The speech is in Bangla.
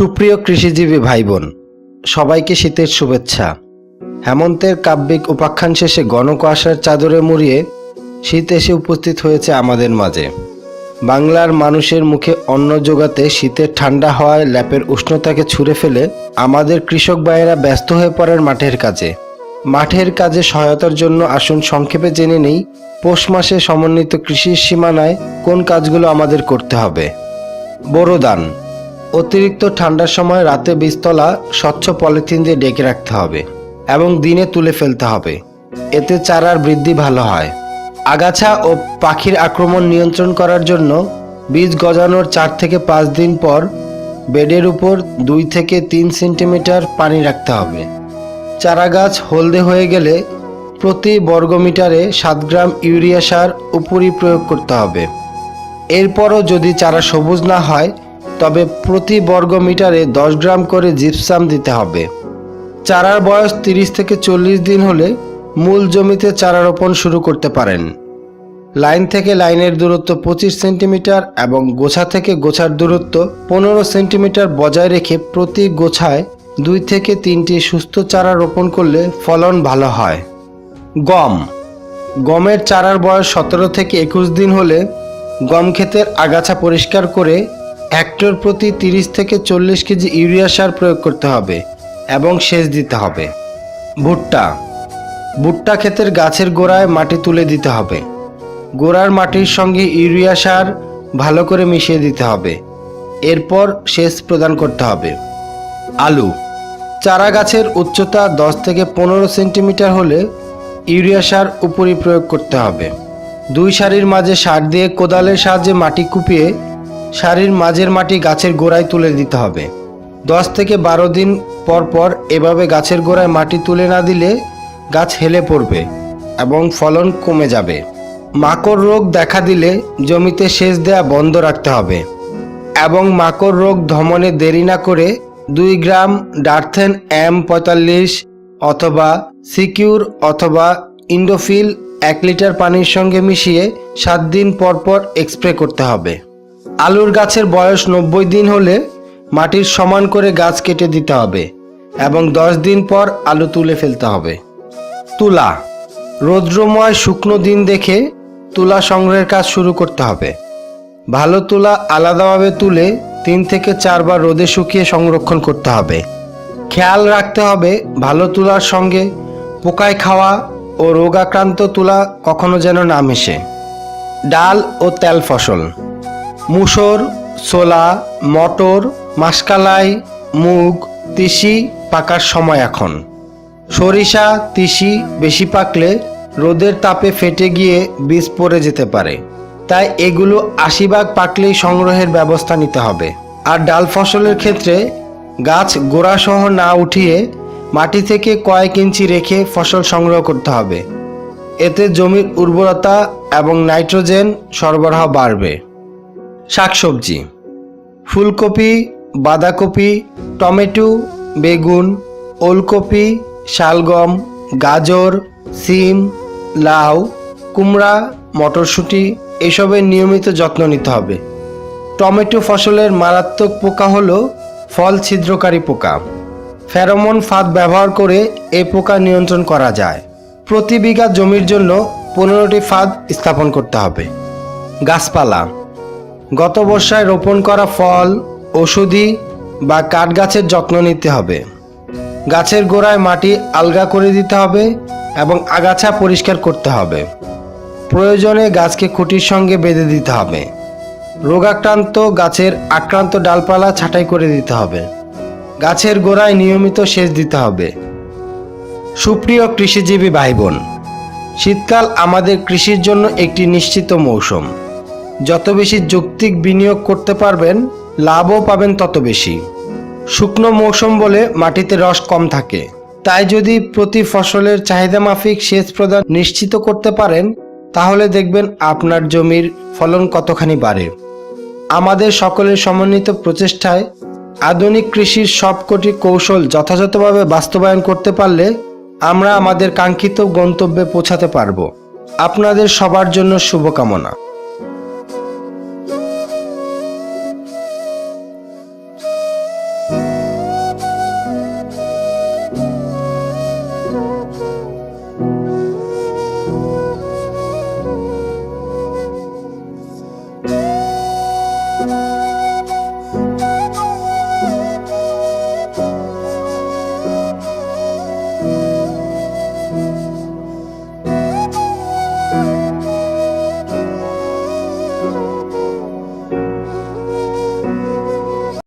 সুপ্রিয় কৃষিজীবী ভাই বোন সবাইকে শীতের শুভেচ্ছা। হেমন্তের কাব্যিক উপাখ্যান শেষে ঘন কুয়াশার চাদরে মুড়িয়ে শীত এসে উপস্থিত হয়েছে আমাদের মাঝে। বাংলার মানুষের মুখে অন্ন জোগাতে শীতের ঠান্ডা হওয়ায় ল্যাপের উষ্ণতাকে ছুঁড়ে ফেলে আমাদের কৃষক ভাইয়েরা ব্যস্ত হয়ে পড়েন মাঠের কাজে। মাঠের কাজে সহায়তার জন্য আসুন সংক্ষেপে জেনে নেই, পৌষ মাসে সমন্বিত কৃষির সীমানায় কোন কাজগুলো আমাদের করতে হবে। বোরোদান অতিরিক্ত ঠান্ডার সময় রাতে বীজতলা স্বচ্ছ পলিথিন দিয়ে ডেকে রাখতে হবে এবং দিনে তুলে ফেলতে হবে। এতে চারার বৃদ্ধি ভালো হয়। আগাছা ও পাখির আক্রমণ নিয়ন্ত্রণ করার জন্য বীজ গজানোর চার থেকে পাঁচ দিন পর বেডের উপর দুই থেকে তিন সেন্টিমিটার পানি রাখতে হবে। চারা গাছ হলদে হয়ে গেলে প্রতি বর্গমিটারে সাত গ্রাম ইউরিয়া সার উপরি প্রয়োগ করতে হবে। এরপরও যদি চারা সবুজ না হয় তবে প্রতি বর্গ মিটারে দশ গ্রাম করে জিপসাম দিতে হবে। চারার বয়স তিরিশ থেকে চল্লিশ দিন হলে মূল জমিতে চারা রোপণ শুরু করতে পারেন। লাইন থেকে লাইনের দূরত্ব পঁচিশ সেন্টিমিটার এবং গোছা থেকে গোছার দূরত্ব পনেরো সেন্টিমিটার বজায় রেখে প্রতি গোছায় দুই থেকে তিনটি সুস্থ চারা রোপণ করলে ফলন ভালো হয়। গম। গমের চারার বয়স সতেরো থেকে একুশ দিন হলে গম ক্ষেতের আগাছা পরিষ্কার করে হেক্টর প্রতি তিরিশ থেকে চল্লিশ কেজি ইউরিয়া সার প্রয়োগ করতে হবে এবং সেচ দিতে হবে। ভুট্টা। ভুট্টা ক্ষেতের গাছের গোড়ায় মাটি তুলে দিতে হবে। গোড়ার মাটির সঙ্গে ইউরিয়া সার ভালো করে মিশিয়ে দিতে হবে। এরপর সেচ প্রদান করতে হবে। আলু। চারা গাছের উচ্চতা দশ থেকে পনেরো সেন্টিমিটার হলে ইউরিয়া সার উপরি প্রয়োগ করতে হবে। দুই সারির মাঝে সার দিয়ে কোদালের সাহায্যে মাটি কুপিয়ে সারির মাঝের মাটি গাছের গোড়ায় তুলে দিতে হবে। দশ থেকে বারো দিন পর পর এভাবে গাছের গোড়ায় মাটি তুলে না দিলে গাছ হেলে পড়বে এবং ফলন কমে যাবে। মাকড় রোগ দেখা দিলে জমিতে সেচ দেয়া বন্ধ রাখতে হবে এবং মাকড় রোগ ধমনে দেরি না করে দুই গ্রাম ডার্থেন এম পঁয়তাল্লিশ অথবা সিকিউর অথবা ইন্ডোফিল এক লিটার পানির সঙ্গে মিশিয়ে সাত দিন পর পর স্প্রে করতে হবে। আলুর গাছের বয়স নব্বই দিন হলে মাটির সমান করে গাছ কেটে দিতে হবে এবং দশ দিন পর আলু তুলে ফেলতে হবে। তুলা। রৌদ্রময় শুকনো দিন দেখে তুলা সংগ্রহের কাজ শুরু করতে হবে। ভালো তুলা আলাদাভাবে তুলে তিন থেকে চারবার রোদে শুকিয়ে সংরক্ষণ করতে হবে। খেয়াল রাখতে হবে ভালো তুলার সঙ্গে পোকায় খাওয়া ও রোগাক্রান্ত তুলা কখনো যেন না মেশে। ডাল ও তেল ফসল। মুসর, ছোলা, মটর, মাসকালাই, মুগ, তিসি পাকার সময় এখন। সরিষা, তিসি বেশি পাকলে রোদের তাপে ফেটে গিয়ে বীজ পড়ে যেতে পারে। তাই এগুলো আশি ভাগ পাকলেই সংগ্রহের ব্যবস্থা নিতে হবে। আর ডাল ফসলের ক্ষেত্রে গাছ গোড়াসহ না উঠিয়ে মাটি থেকে কয়েক ইঞ্চি রেখে ফসল সংগ্রহ করতে হবে। এতে জমির উর্বরতা এবং নাইট্রোজেন সরবরাহ বাড়বে। শাকসবজি, ফুলকপি, বাঁধাকপি, টমেটো, বেগুন, ওলকপি, শালগম, গাজর, সিম, লাউ, কুমড়া, মটরশুঁটি এসবের নিয়মিত যত্ন নিতে হবে। টমেটো ফসলের মারাত্মক পোকা হলো ফল ছিদ্রকারী পোকা। ফেরোমন ফাঁদ ব্যবহার করে এই পোকা নিয়ন্ত্রণ করা যায়। প্রতি বিঘা জমির জন্য পনেরোটি ফাঁদ স্থাপন করতে হবে। গাছপালা গত বর্ষায় রোপণ করা ফল ওষুধি বা কাঠ গাছের যত্ন নিতে হবে। গাছের গোড়ায় মাটি আলগা করে দিতে হবে এবং আগাছা পরিষ্কার করতে হবে। প্রয়োজনে গাছকে খুঁটির সঙ্গে বেঁধে দিতে হবে। রোগাক্রান্ত গাছের আক্রান্ত ডালপালা ছাঁটাই করে দিতে হবে। গাছের গোড়ায় নিয়মিত সেচ দিতে হবে। সুপ্রিয় কৃষিজীবী ভাই বোন শীতকাল আমাদের কৃষির জন্য একটি নিশ্চিত মৌসুম। যত বেশি যৌক্তিক বিনিয়োগ করতে পারবেন, লাভও পাবেন তত বেশি। শুকনো মৌসুম বলে মাটিতে রস কম থাকে। তাই যদি প্রতি ফসলের চাহিদা মাফিক সেচ প্রদান নিশ্চিত করতে পারেন, তাহলে দেখবেন আপনার জমির ফলন কতখানি বাড়ে। আমাদের সকলের সমন্বিত প্রচেষ্টায় আধুনিক কৃষির সবকটি কৌশল যথাযথভাবে বাস্তবায়ন করতে পারলে আমরা আমাদের কাঙ্ক্ষিত গন্তব্যে পৌঁছাতে পারব। আপনাদের সবার জন্য শুভকামনা।